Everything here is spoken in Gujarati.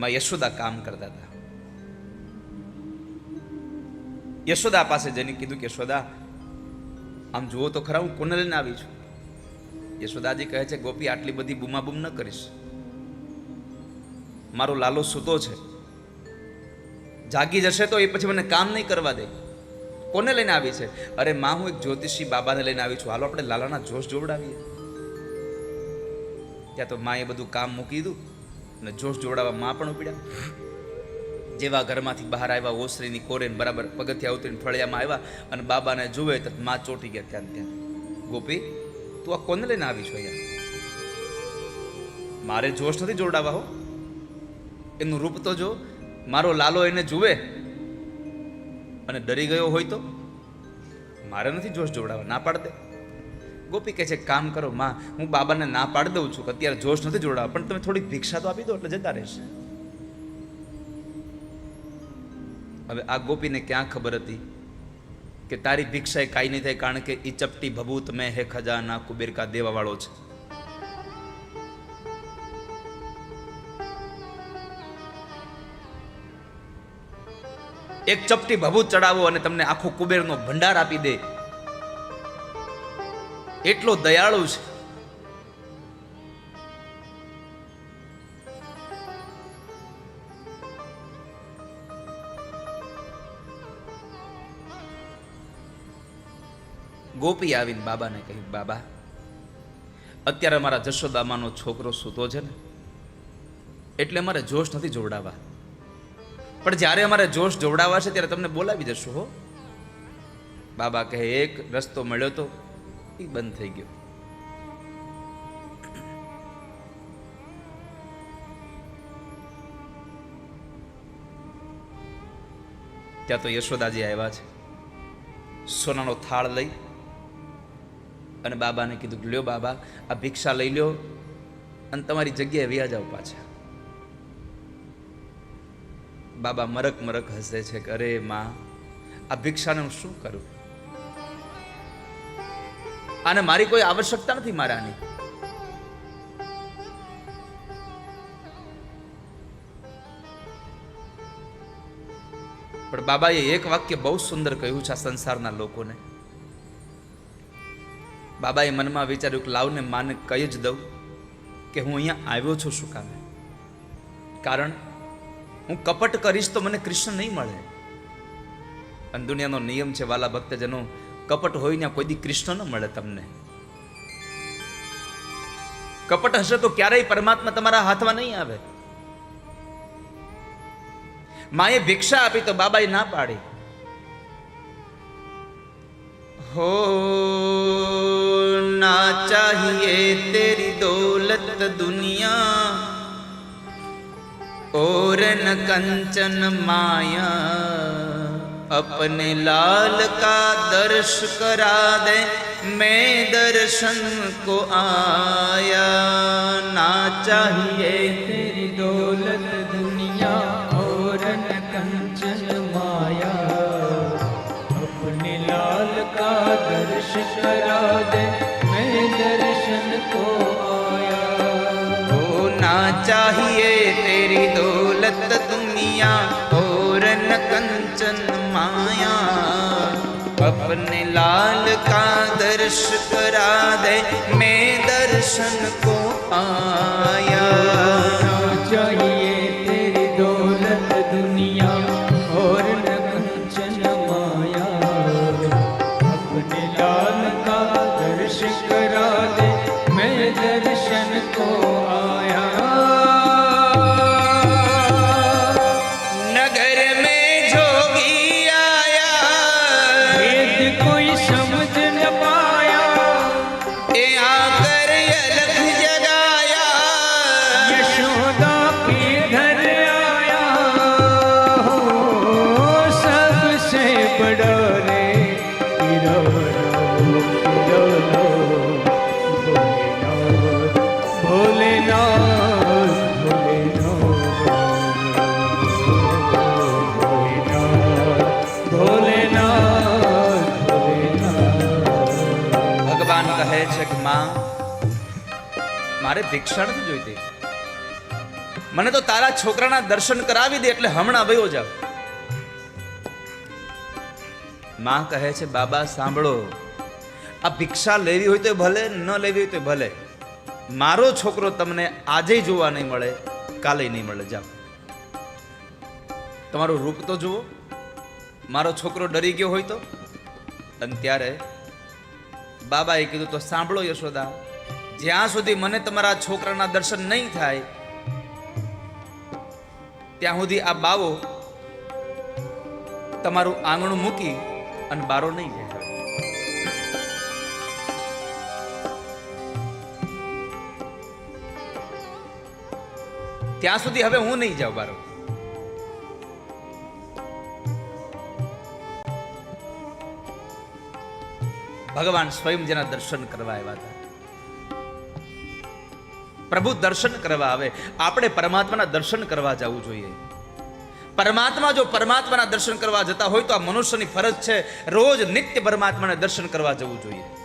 માં યશોદા કામ કરતા હતા યશોદા પાસે જઈને કીધું કે યશોદા આમ જુઓ તો ખરા હું કોને લઈને આવી છું યશોદાજી કહે છે ગોપી આટલી બધી બૂમાબૂમ ન કરીશ મારો લાલો સૂતો છે જાગી જશે તો એ પછી મને કામ નહીં કરવા દે કોને લઈને આવી છે અરે માં હું એક જ્યોતિષી બાબાને લઈને આવી છું હાલો, આપણે લાલાના જોશ જોવડાવીએ. ત્યાં તો માએ બધું કામ મૂકી દીધું. અને જોશ જોડાવા માં પણ ઉપડ્યા. જેવા ઘરમાંથી બહાર આવ્યા, ઓસરીની કોરેન બરાબર પગથિયા ઉતરીને ફળિયામાં આવ્યા અને બાબાને જુએ તો માં ચોટી ગયા ત્યાં ત્યાં. ગોપી, તું આ કોને લઈને આવી છો અહીંયા? મારે જોશ નથી જોડાવા હો. એનું રૂપ તો જો, મારો લાલો એને જુએ અને ડરી ગયો હોય તો? મારે નથી જોશ જોડાવા, ના પાડ દે ગોપી કહે છે, કામ કરો, માં, હું બાબાને ના પાડી દઉં છું, અત્યારે જોશ નથી જોડાવા, પણ તમે થોડીક ભિક્ષા તો આપી દો એટલે જતા રહેશે. હવે આ ગોપીને ક્યાં ખબર હતી કે તારી ભિક્ષા એ કાંઈ નહીં થાય, કારણ કે એ ચપટી ભભૂત મેં હે ખજાના કુબેર કા દેવા વાળો છે. એક ચપટી ભભૂત ચડાવો અને તમને આખો કુબેરનો ભંડાર આપી દે. એટલો દયાળુ છે. ગોપી આવીને બાબાને કહ્યું, બાબા, અત્યારે મારા જશોદામાનો છોકરો સૂતો છે ને, એટલે મારે જોશ નથી જોવડાવવા. પણ જ્યારે અમારે જોશ જોવડાવવા છે ત્યારે તમને બોલાવી જશું હો. બાબા કહે, એક રસ્તો મળ્યો તો એ બંધ થઈ ગયો. ત્યાં તો યશોદાજી આવ્યા છે. સોનાનો થાળ લઈ અને બાબાને કીધું લ્યો બાબા, આ ભિક્ષા લઈ લ્યો અને તમારી જગ્યાએ વ્યાજ આવ પાછા બાબા મરક મરક હસે છે કે, અરે માં, આ ભિક્ષાને હું શું કરું? આને મારી કોઈ આવશ્યકતા નથી મારાની. પણ બાબાએ એક વાક્ય બહુ સુંદર કહ્યું છે આ સંસારના લોકોને. બાબાએ મનમાં વિચાર્યું કે લાવને માને કહી જ દઉં કે હું અહીંયા આવ્યો છું શું કામે? કારણ હું કપટ કરીશ તો મને કૃષ્ણ નહીં મળે. અને દુનિયાનો નિયમ છે, વાલા ભક્તજનો કપટ હોય ને કોઈ દી કૃષ્ણ ન મળે તમને. કપટ હશે તો ક્યારેય પરમાત્મા તમારા હાથમાં નહીં આવે. માએ ભિક્ષા આપી તો બાબાએ ના પાડી. હો, ના ચાહીએ તેરી દોલત દુનિયા, ઓરન કંચન માયા. अपने लाल का दर्श करा दे मैं दर्शन को आया ना चाहिए तेरी दौलत दुनिया और न कंचन माया अपने लाल का दर्श करा दे मैं दर्शन को आया होना चाहिए तेरी दौलत दुनिया और न कंचन माया अपने लाल का दर्श करा दे मैं दर्शन को आया મારે ભિક્ષા જોઈતી. મને તો તારા છોકરાના દર્શન કરાવી દે એટલે હમણાં વયો જાવ માં કહે છે, બાબા, સાંભળો. આ ભિક્ષા લેવી હોય તો ભલે, ન લેવી હોય તો ભલે. મારો છોકરો તમને આજે જોવા નહીં મળે, કાલે નહીં મળે. જાઓ. તમારું રૂપ તો જુઓ. મારો છોકરો ડરી ગયો હોય તો? અને ત્યારે બાબાએ કીધું, તો સાંભળો યશોદા, જ્યાં સુધી મને તમારા છોકરાના દર્શન નહીં થાય, ત્યાં સુધી આ બાવો તમારું આંગણું મૂકી અને બારો નહીં કહેવાય ત્યાં સુધી હવે હું નહીં જાઉં બારો. ભગવાન સ્વયં જેના દર્શન કરવા આવ્યા હતા. પ્રભુ દર્શન કરવા આવે. આપણે પરમાત્માના દર્શન કરવા જવું જોઈએ. પરમાત્મા જો પરમાત્માના દર્શન કરવા જતા હોય તો આ મનુષ્યની ફરજ છે રોજ નિત્ય પરમાત્માના દર્શન કરવા જવું જોઈએ.